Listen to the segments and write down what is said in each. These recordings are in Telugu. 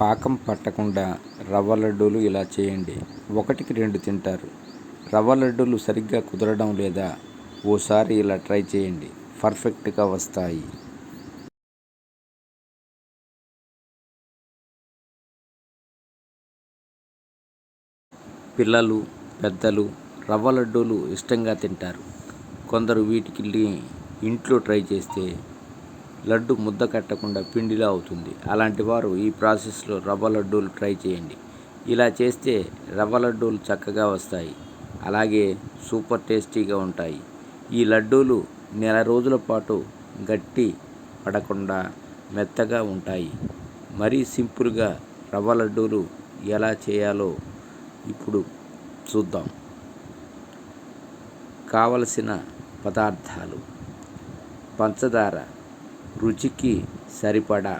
పాకం పట్టకుండా రవ్వ లడ్డూలు ఇలా చేయండి. ఒకటికి రెండు తింటారు. రవ్వ లడ్డూలు సరిగ్గా కుదరడం లేదా ఓసారి ఇలా ట్రై చేయండి. పర్ఫెక్ట్గా వస్తాయి. పిల్లలు పెద్దలు రవ్వ లడ్డూలు ఇష్టంగా తింటారు. కొందరు వీటికి ఇంట్లో ట్రై చేస్తే లడ్డు ముద్ద కట్టకుండా పిండిలా అవుతుంది. అలాంటి వారు ఈ ప్రాసెస్లో రవ్వ లడ్డూలు ట్రై చేయండి. ఇలా చేస్తే రవ్వ లడ్డూలు చక్కగా వస్తాయి. అలాగే సూపర్ టేస్టీగా ఉంటాయి. ఈ లడ్డూలు నెల రోజుల పాటు గట్టి పడకుండా మెత్తగా ఉంటాయి. మరీ సింపుల్గా రవ్వ లడ్డూలు ఎలా చేయాలో ఇప్పుడు చూద్దాం. కావలసిన పదార్థాలు. పంచదార రుచికి సరిపడా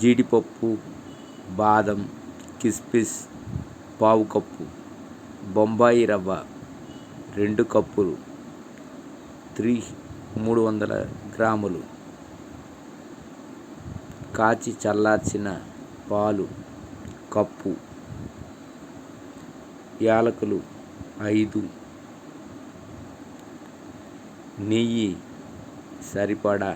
జీడిపప్పు బాదం కిస్మిస్ పావు కప్పు బొంబాయి రవ్వ రెండు కప్పులు త్రీ మూడు వందల గ్రాములు కాచి చల్లార్చిన పాలు కప్పు యాలకులు ఐదు నెయ్యి సరిపడా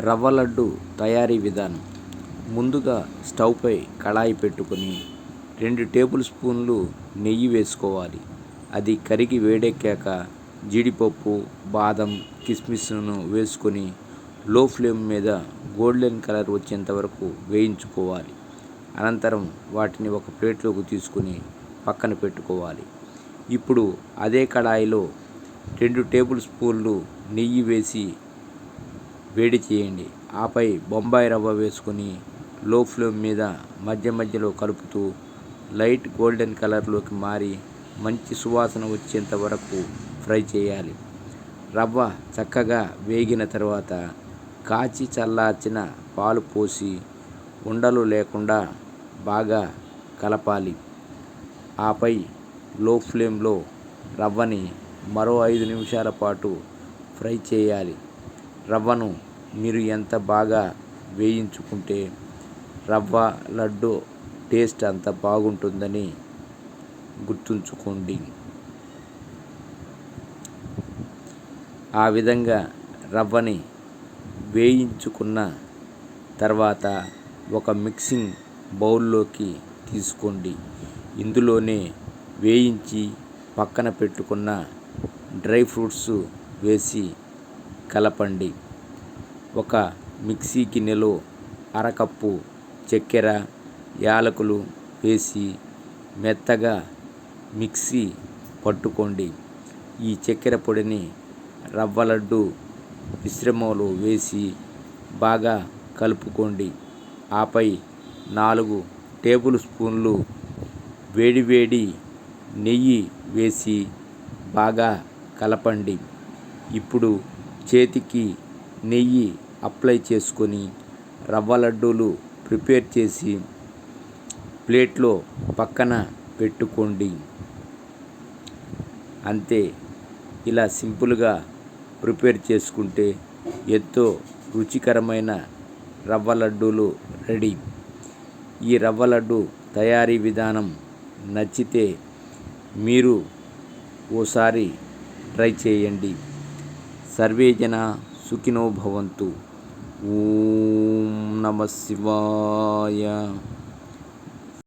రవ్వ లడ్డు తయారీ విధానం. ముందుగా స్టవ్పై కళాయి పెట్టుకొని రెండు టేబుల్ స్పూన్లు నెయ్యి వేసుకోవాలి. అది కరిగి వేడెక్కాక జీడిపప్పు బాదం కిస్మిస్ను వేసుకొని లో ఫ్లేమ్ మీద గోల్డెన్ కలర్ వచ్చేంత వరకు వేయించుకోవాలి. అనంతరం వాటిని ఒక ప్లేట్లోకి తీసుకుని పక్కన పెట్టుకోవాలి. ఇప్పుడు అదే కడాయిలో రెండు టేబుల్ స్పూన్లు నెయ్యి వేసి వేడి చేయండి. ఆపై బొంబాయి రవ్వ వేసుకొని లో ఫ్లేమ్ మీద మధ్య మధ్యలో కలుపుతూ లైట్ గోల్డెన్ కలర్లోకి మారి మంచి సువాసన వచ్చేంత వరకు ఫ్రై చేయాలి. రవ్వ చక్కగా వేగిన తర్వాత కాచి చల్లార్చిన పాలు పోసి ఉండలు లేకుండా బాగా కలపాలి. ఆపై లో ఫ్లేమ్లో రవ్వని మరో ఐదు నిమిషాల పాటు ఫ్రై చేయాలి. రవ్వను మీరు ఎంత బాగా వేయించుకుంటే రవ్వ లడ్డు టేస్ట్ అంత బాగుంటుందని గుర్తుంచుకోండి. ఆ విధంగా రవ్వని వేయించుకున్న తర్వాత ఒక మిక్సింగ్ బౌల్లోకి తీసుకోండి. ఇందులోనే వేయించి పక్కన పెట్టుకున్న డ్రై ఫ్రూట్స్ వేసి కలపండి. ఒక మిక్సీ గిన్నెలో అరకప్పు చక్కెర యాలకులు వేసి మెత్తగా మిక్సీ పట్టుకోండి. ఈ చక్కెర పొడిని రవ్వ లడ్డు మిశ్రమంలో వేసి బాగా కలుపుకోండి. ఆపై నాలుగు టేబుల్ స్పూన్లు వేడివేడి నెయ్యి వేసి బాగా కలపండి. ఇప్పుడు చేతికి నెయ్యి అప్లై చేసుకొని రవ్వ లడ్డూలు ప్రిపేర్ చేసి ప్లేట్లో పక్కన పెట్టుకోండి. అంతే. ఇలా సింపుల్గా ప్రిపేర్ చేసుకుంటే ఎంతో రుచికరమైన రవ్వ లడ్డూలు రెడీ. ఈ రవ్వ లడ్డు తయారీ విధానం నచ్చితే మీరు ఓసారి ట్రై చేయండి. सर्वे जन सुखिनो भवन्तु। ॐ नमः शिवाय।